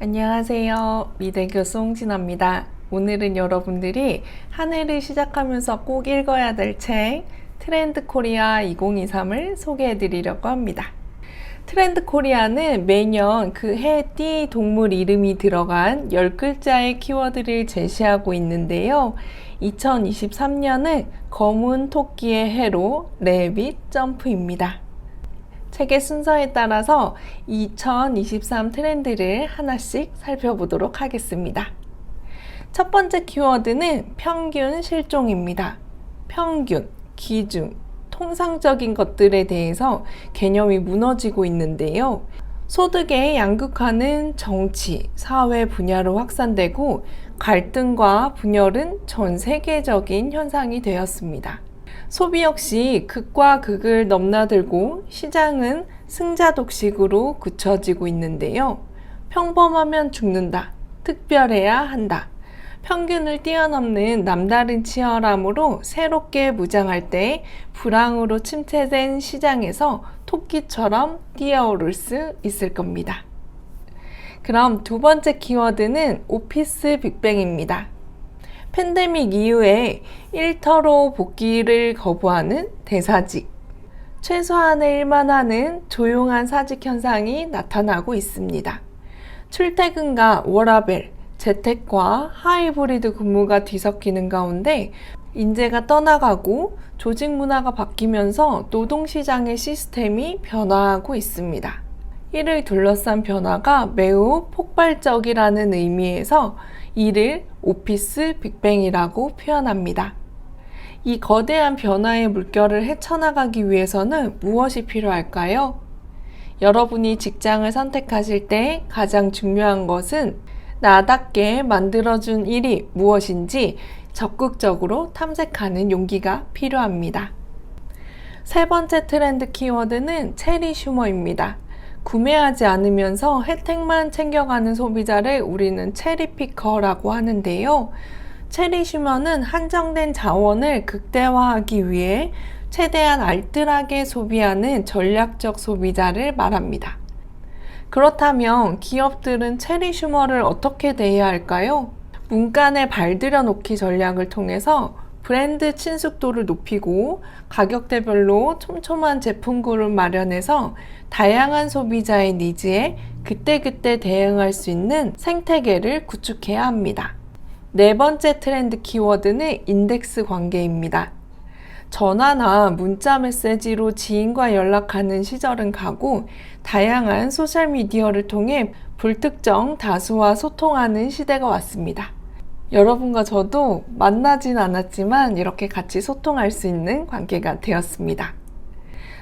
안녕하세요. 미대 교수 홍진아입니다. 오늘은 여러분들이 한 해를 시작하면서 꼭 읽어야 될 책 트렌드 코리아 2023을 소개해 드리려고 합니다. 트렌드 코리아는 매년 그 해 띠 동물 이름이 들어간 10글자의 키워드를 제시하고 있는데요. 2023년은 검은 토끼의 해로 레빗 점프입니다. 책의 순서에 따라서 2023 트렌드를 하나씩 살펴보도록 하겠습니다. 첫 번째 키워드는 평균 실종입니다. 평균, 기준, 통상적인 것들에 대해서 개념이 무너지고 있는데요. 소득의 양극화는 정치, 사회 분야로 확산되고 갈등과 분열은 전 세계적인 현상이 되었습니다. 소비 역시 극과 극을 넘나들고 시장은 승자 독식으로 굳혀지고 있는데요. 평범하면 죽는다. 특별해야 한다. 평균을 뛰어넘는 남다른 치열함으로 새롭게 무장할 때 불황으로 침체된 시장에서 토끼처럼 뛰어오를 수 있을 겁니다. 그럼 두 번째 키워드는 오피스 빅뱅입니다. 팬데믹 이후에 일터로 복귀를 거부하는 대사직, 최소한의 일만 하는 조용한 사직 현상이 나타나고 있습니다. 출퇴근과 워라벨, 재택과 하이브리드 근무가 뒤섞이는 가운데 인재가 떠나가고 조직 문화가 바뀌면서 노동시장의 시스템이 변화하고 있습니다. 이를 둘러싼 변화가 매우 폭발적이라는 의미에서 이를 오피스 빅뱅이라고 표현합니다. 이 거대한 변화의 물결을 헤쳐나가기 위해서는 무엇이 필요할까요? 여러분이 직장을 선택하실 때 가장 중요한 것은 나답게 만들어준 일이 무엇인지 적극적으로 탐색하는 용기가 필요합니다. 세 번째 트렌드 키워드는 체리 슈머입니다. 구매하지 않으면서 혜택만 챙겨가는 소비자를 우리는 체리피커라고 하는데요. 체리 슈머는 한정된 자원을 극대화하기 위해 최대한 알뜰하게 소비하는 전략적 소비자를 말합니다. 그렇다면 기업들은 체리 슈머를 어떻게 대해야 할까요? 문간에 발들여 놓기 전략을 통해서 브랜드 친숙도를 높이고 가격대별로 촘촘한 제품군을 마련해서 다양한 소비자의 니즈에 그때그때 대응할 수 있는 생태계를 구축해야 합니다. 네 번째 트렌드 키워드는 인덱스 관계입니다. 전화나 문자 메시지로 지인과 연락하는 시절은 가고 다양한 소셜미디어를 통해 불특정 다수와 소통하는 시대가 왔습니다. 여러분과 저도 만나진 않았지만 이렇게 같이 소통할 수 있는 관계가 되었습니다.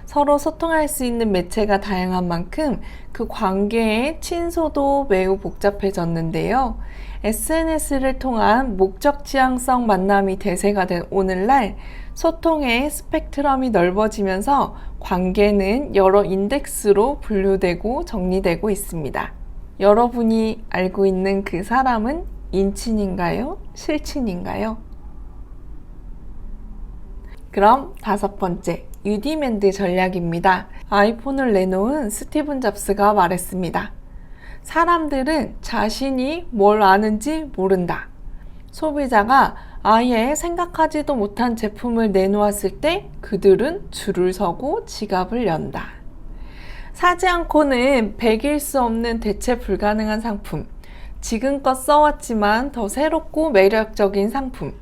서로 소통할 수 있는 매체가 다양한 만큼 그 관계의 친소도 매우 복잡해졌는데요. SNS를 통한 목적 지향성 만남이 대세가 된 오늘날 소통의 스펙트럼이 넓어지면서 관계는 여러 인덱스로 분류되고 정리되고 있습니다. 여러분이 알고 있는 그 사람은 인친인가요? 실친인가요? 그럼 다섯 번째, 유디맨드 전략입니다. 아이폰을 내놓은 스티븐 잡스가 말했습니다. 사람들은 자신이 뭘 아는지 모른다. 소비자가 아예 생각하지도 못한 제품을 내놓았을 때 그들은 줄을 서고 지갑을 연다. 사지 않고는 백일 수 없는 대체 불가능한 상품. 지금껏 써왔지만 더 새롭고 매력적인 상품.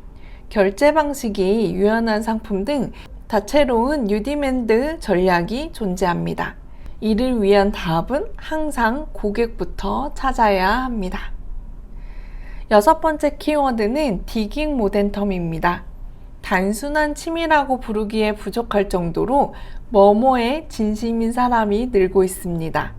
결제 방식이 유연한 상품 등 다채로운 유디맨드 전략이 존재합니다. 이를 위한 답은 항상 고객부터 찾아야 합니다. 여섯 번째 키워드는 디깅 모덴텀입니다. 단순한 취미라고 부르기에 부족할 정도로 뭐뭐에 진심인 사람이 늘고 있습니다.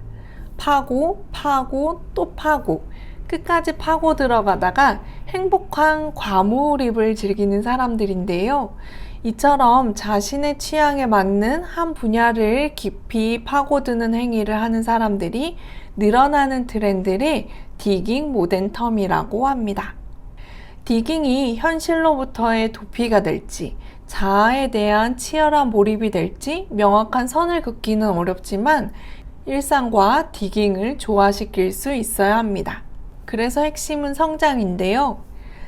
파고, 파고, 또 파고, 끝까지 파고 들어가다가 행복한 과몰입을 즐기는 사람들인데요. 이처럼 자신의 취향에 맞는 한 분야를 깊이 파고드는 행위를 하는 사람들이 늘어나는 트렌드를 디깅 모덴 텀이라고 합니다. 디깅이 현실로부터의 도피가 될지, 자아에 대한 치열한 몰입이 될지 명확한 선을 긋기는 어렵지만 일상과 디깅을 조화시킬 수 있어야 합니다. 그래서 핵심은 성장인데요.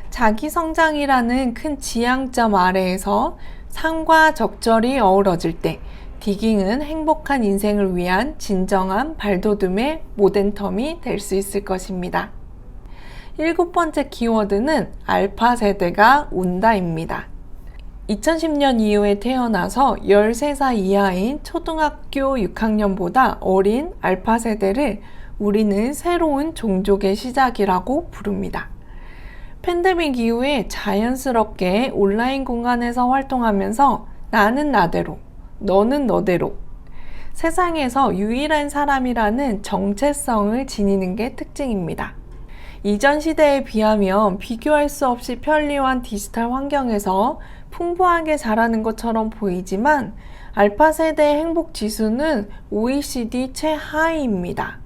자기 성장이라는 큰 지향점 아래에서 삶과 적절히 어우러질 때 디깅은 행복한 인생을 위한 진정한 발돋움의 모덴텀이 될 수 있을 것입니다. 일곱 번째 키워드는 알파 세대가 온다입니다. 2010년 이후에 태어나서 13살 이하인 초등학교 6학년보다 어린 알파 세대를 우리는 새로운 종족의 시작이라고 부릅니다. 팬데믹 이후에 자연스럽게 온라인 공간에서 활동하면서 나는 나대로, 너는 너대로 세상에서 유일한 사람이라는 정체성을 지니는 게 특징입니다. 이전 시대에 비하면 비교할 수 없이 편리한 디지털 환경에서 풍부하게 자라는 것처럼 보이지만 알파 세대의 행복 지수는 OECD 최하위입니다.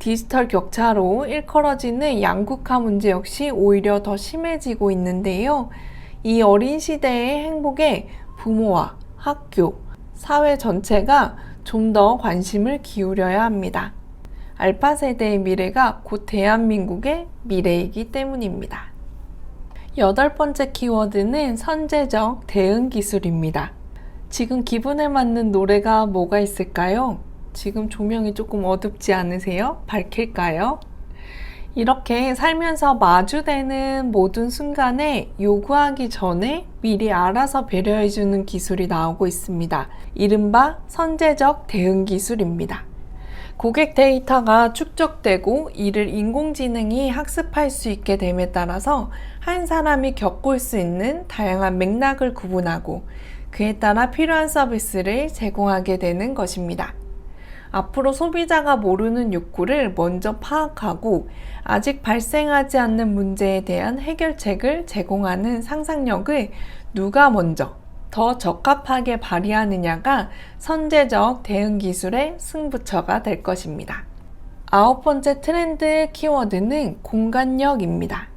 디지털 격차로 일컬어지는 양극화 문제 역시 오히려 더 심해지고 있는데요. 이 어린 시대의 행복에 부모와 학교, 사회 전체가 좀 더 관심을 기울여야 합니다. 알파 세대의 미래가 곧 대한민국의 미래이기 때문입니다. 여덟 번째 키워드는 선제적 대응 기술입니다. 지금 기분에 맞는 노래가 뭐가 있을까요? 지금 조명이 조금 어둡지 않으세요? 밝힐까요? 이렇게 살면서 마주되는 모든 순간에 요구하기 전에 미리 알아서 배려해주는 기술이 나오고 있습니다. 이른바 선제적 대응 기술입니다. 고객 데이터가 축적되고 이를 인공지능이 학습할 수 있게 됨에 따라서 한 사람이 겪을 수 있는 다양한 맥락을 구분하고 그에 따라 필요한 서비스를 제공하게 되는 것입니다. 앞으로 소비자가 모르는 욕구를 먼저 파악하고 아직 발생하지 않는 문제에 대한 해결책을 제공하는 상상력을 누가 먼저 더 적합하게 발휘하느냐가 선제적 대응 기술의 승부처가 될 것입니다. 아홉 번째 트렌드 키워드는 공간력입니다.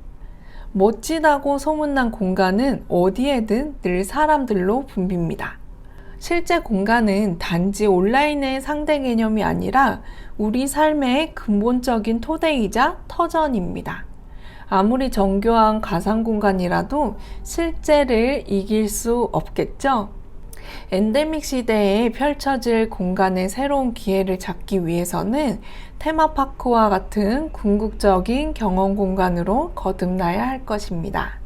멋지다고 소문난 공간은 어디에든 늘 사람들로 붐빕니다. 실제 공간은 단지 온라인의 상대 개념이 아니라 우리 삶의 근본적인 토대이자 터전입니다. 아무리 정교한 가상 공간이라도 실제를 이길 수 없겠죠? 엔데믹 시대에 펼쳐질 공간의 새로운 기회를 잡기 위해서는 테마파크와 같은 궁극적인 경험 공간으로 거듭나야 할 것입니다.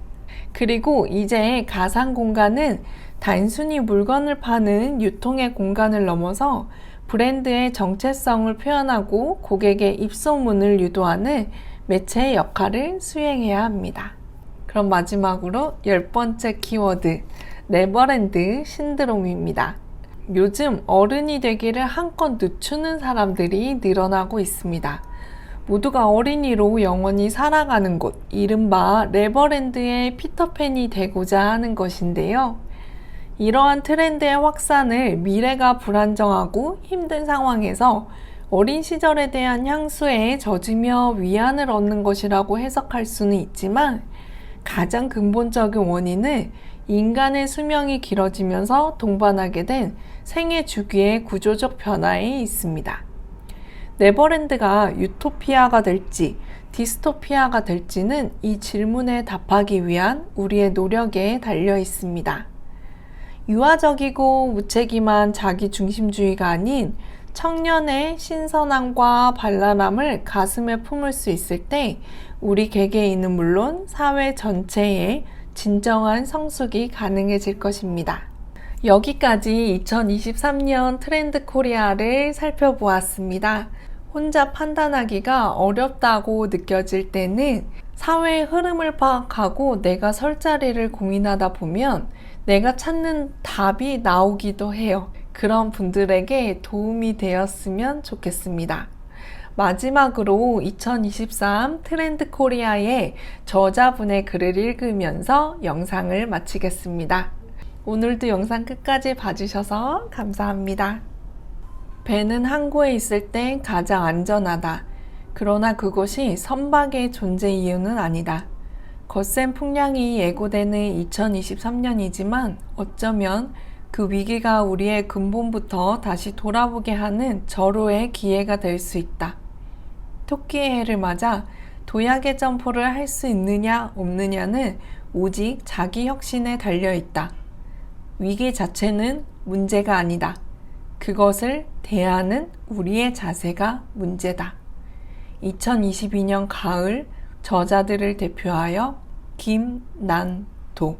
그리고 이제 가상 공간은 단순히 물건을 파는 유통의 공간을 넘어서 브랜드의 정체성을 표현하고 고객의 입소문을 유도하는 매체의 역할을 수행해야 합니다. 그럼 마지막으로 열 번째 키워드, 네버랜드 신드롬입니다. 요즘 어른이 되기를 한껏 늦추는 사람들이 늘어나고 있습니다. 모두가 어린이로 영원히 살아가는 곳, 이른바 네버랜드의 피터팬이 되고자 하는 것인데요. 이러한 트렌드의 확산을 미래가 불안정하고 힘든 상황에서 어린 시절에 대한 향수에 젖으며 위안을 얻는 것이라고 해석할 수는 있지만 가장 근본적인 원인은 인간의 수명이 길어지면서 동반하게 된 생애 주기의 구조적 변화에 있습니다. 네버랜드가 유토피아가 될지 디스토피아가 될지는 이 질문에 답하기 위한 우리의 노력에 달려 있습니다. 유아적이고 무책임한 자기 중심주의가 아닌 청년의 신선함과 발랄함을 가슴에 품을 수 있을 때 우리 개개인은 물론 사회 전체에 진정한 성숙이 가능해질 것입니다. 여기까지 2023년 트렌드 코리아를 살펴보았습니다. 혼자 판단하기가 어렵다고 느껴질 때는 사회의 흐름을 파악하고 내가 설 자리를 고민하다 보면 내가 찾는 답이 나오기도 해요. 그런 분들에게 도움이 되었으면 좋겠습니다. 마지막으로 2023 트렌드 코리아의 저자분의 글을 읽으면서 영상을 마치겠습니다. 오늘도 영상 끝까지 봐주셔서 감사합니다. 배는 항구에 있을 때 가장 안전하다. 그러나 그것이 선박의 존재 이유는 아니다. 거센 풍량이 예고되는 2023년이지만 어쩌면 그 위기가 우리의 근본부터 다시 돌아보게 하는 절호의 기회가 될 수 있다. 토끼의 해를 맞아 도약의 점포를 할 수 있느냐 없느냐는 오직 자기 혁신에 달려 있다. 위기 자체는 문제가 아니다. 그것을 대하는 우리의 자세가 문제다. 2022년 가을 저자들을 대표하여 김난도